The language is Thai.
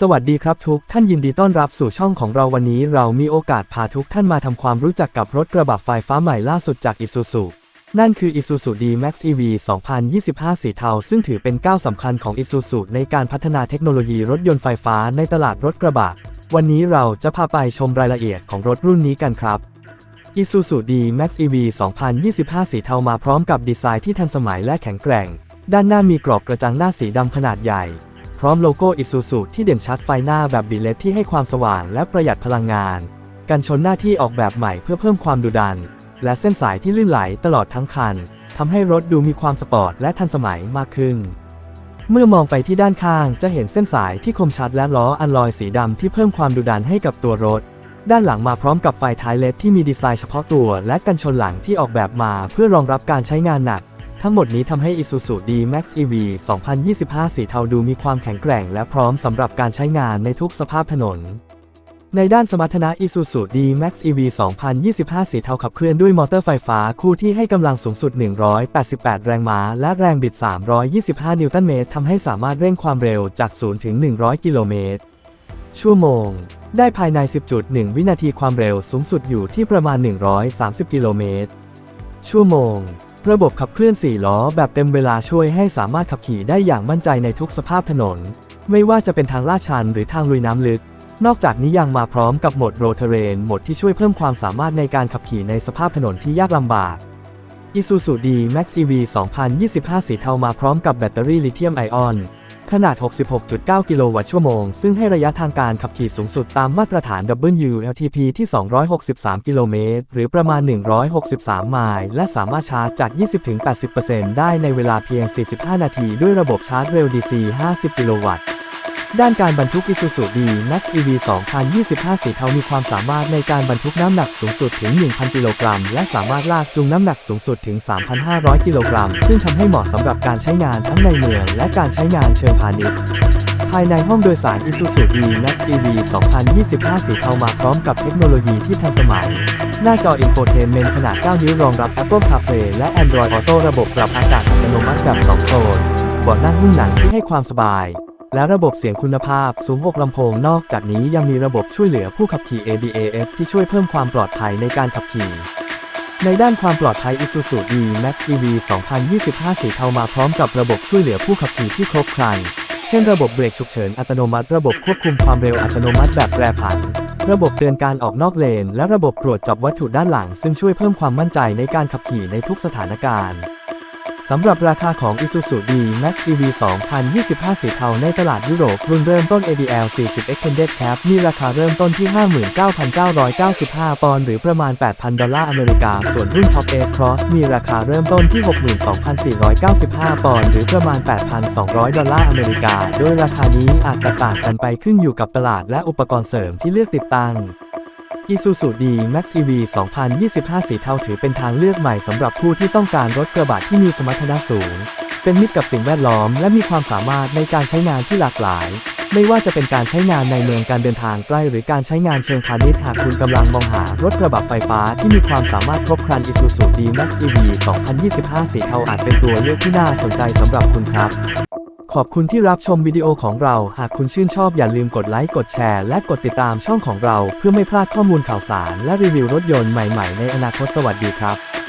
สวัสดีครับทุกท่านยินดีต้อนรับสู่ช่องของเราวันนี้ เรามีโอกาสพาทุกท่านมาทำความรู้จักกับรถกระบะไฟฟ้าใหม่ล่าสุดจาก Isuzu นั่นคือ Isuzu D-Max EV 2025 สีเทา ซึ่งถือเป็นก้าวสำคัญของ Isuzu ในการพัฒนาเทคโนโลยีรถยนต์ไฟฟ้าในตลาดรถกระบะ วันนี้เราจะพาไปชมรายละเอียดของรถรุ่นนี้กันครับ Isuzu D-Max EV 2025 สีเทามาพร้อมกับดีไซน์ที่ทันสมัยและแข็งแกร่ง ด้านหน้ามีกรอบกระจังหน้าสีดำขนาดใหญ่ พร้อมโลโก้ Isuzu ที่เด่นชัดไฟหน้าแบบบิเลตที่ให้ความสว่างและประหยัดพลังงาน กันชนหน้าที่ออกแบบใหม่เพื่อเพิ่มความดุดัน และเส้นสายที่ลื่นไหลตลอดทั้งคันทำให้รถดูมีความสปอร์ตและทันสมัยมากขึ้น เมื่อมองไปที่ด้านข้างจะเห็นเส้นสายที่คมชัดและล้ออัลลอยสีดำที่เพิ่มความดุดันให้กับตัวรถ ด้านหลังมาพร้อมกับไฟท้ายเลดที่มีดีไซน์เฉพาะตัว และกันชนหลังที่ออกแบบมาเพื่อรองรับการใช้งานหนัก ทั้งหมดนี้ทำให้ Isuzu D-Max EV 2025 สีเทาดูมีความแข็งแกร่ง และพร้อมสำหรับการใช้งานในทุกสภาพถนน ในด้านสมรรถนะ Isuzu D-Max EV 2025 สีเทาขับเคลื่อนด้วยมอเตอร์ไฟฟ้าคู่ที่ให้กำลังสูงสุด 188 แรงม้า และแรงบิด 325 นิวตันเมตรทำให้สามารถเร่งความเร็วจาก 0 ถึง 100 กิโลเมตรชั่วโมง ได้ภายใน 10.1 วินาทีความเร็วสูงสุดอยู่ที่ประมาณ 130 กิโลเมตร ชั่วโมง ระบบขับเคลื่อน 4 ล้อแบบเต็มเวลาช่วยให้สามารถขับขี่ได้อย่างมั่นใจในทุกสภาพถนน ไม่ว่าจะเป็นทางลาดชันหรือทางลุยน้ำลึก นอกจากนี้ยังมาพร้อมกับโหมดโรเทเรนโหมดที่ช่วยเพิ่มความสามารถในการขับขี่ในสภาพถนนที่ยากลำบาก Isuzu D-Max EV 2025 สีเทามาพร้อมกับแบตเตอรี่ลิเธียมไอออน ขนาด 66.9 กิโลวัตต์ชั่วโมง ซึ่งให้ระยะทางการขับขี่สูงสุดตามมาตรฐาน WLTP ที่ 263 กิโลเมตร หรือประมาณ 163 ไมล์ และสามารถชาร์จจาก 20-80%ได้ในเวลาเพียง 45 นาที ด้วยระบบชาร์จเร็ว DC 50 กิโลวัตต์ ด้านการบรรทุก Isuzu D-Max EV 2025 สีเทามีความสามารถในการบรรทุกน้ำหนักสูงสุดถึง 1,000 กิโลกรัม และสามารถลากจูงน้ำหนักสูงสุดถึง 3,500 กิโลกรัม ซึ่งทำให้เหมาะสำหรับการใช้งานทั้งในเมืองและการใช้งานเชิงพาณิชย์ภายในห้องโดยสาร Isuzu D-Max EV 2025 สีเทามาพร้อมกับเทคโนโลยีที่ทันสมัย หน้าจอ Infotainment ขนาด 9 นิ้วรองรับ Apple CarPlay และ Android Auto ระบบปรับอากาศอัตโนมัติแบบ 2 โซนเบาะนั่งหุ้มหนังที่ให้ความสบาย และระบบเสียงคุณภาพสูง6ลำโพงนอกจากนี้ยังมีระบบช่วยเหลือผู้ขับขี่ ADAS ที่ช่วยเพิ่มความปลอดภัยในการขับขี่ ในด้านความปลอดภัย Isuzu D-Max EV 2025 สีเทามาพร้อมกับระบบช่วยเหลือผู้ขับขี่ที่ครบครัน เช่นระบบเบรกฉุกเฉินอัตโนมัติ ระบบควบคุมความเร็วอัตโนมัติแบบแปรผัน ระบบเตือนการออกนอกเลน และระบบตรวจจับวัตถุด้านหลัง ซึ่งช่วยเพิ่มความมั่นใจในการขับขี่ในทุกสถานการณ์ สำหรับราคาของ Isuzu D-Max EV 2025 สีเทาในตลาดยุโรปรุ่นเริ่มต้น ADL 40 Extended Cab มีราคาเริ่มต้นที่ 59,995 ปอนด์หรือประมาณ 8,000 ดอลลาร์อเมริกา ส่วนรุ่น Top A Cross มีราคาเริ่มต้นที่ 62,495 ปอนด์หรือประมาณ 8,200 ดอลลาร์อเมริกา โดยราคานี้อาจแตกต่างกันไปขึ้นอยู่กับตลาดและอุปกรณ์เสริมที่เลือกติดตั้ง Isuzu D-Max EV 2025 สีเทาถือเป็นทางเลือกใหม่สำหรับผู้ที่ต้องการรถกระบะที่มีสมรรถนะสูง เป็นมิตรกับสิ่งแวดล้อม และมีความสามารถในการใช้งานที่หลากหลาย ไม่ว่าจะเป็นการใช้งานในเมืองการเดินทางใกล้ หรือการใช้งานเชิงพาณิชย์หากคุณกำลังมองหารถกระบะไฟฟ้าที่มีความสามารถครบครัน Isuzu D-Max EV 2025 สีเทาอาจเป็นตัวเลือกที่น่าสนใจสำหรับคุณครับ ขอบคุณที่รับชมวิดีโอของเรา หากคุณชื่นชอบอย่าลืมกดไลค์ กดแชร์ และกดติดตามช่องของเรา เพื่อไม่พลาดข้อมูลข่าวสาร และรีวิวรถยนต์ใหม่ๆ ในอนาคตสวัสดีครับ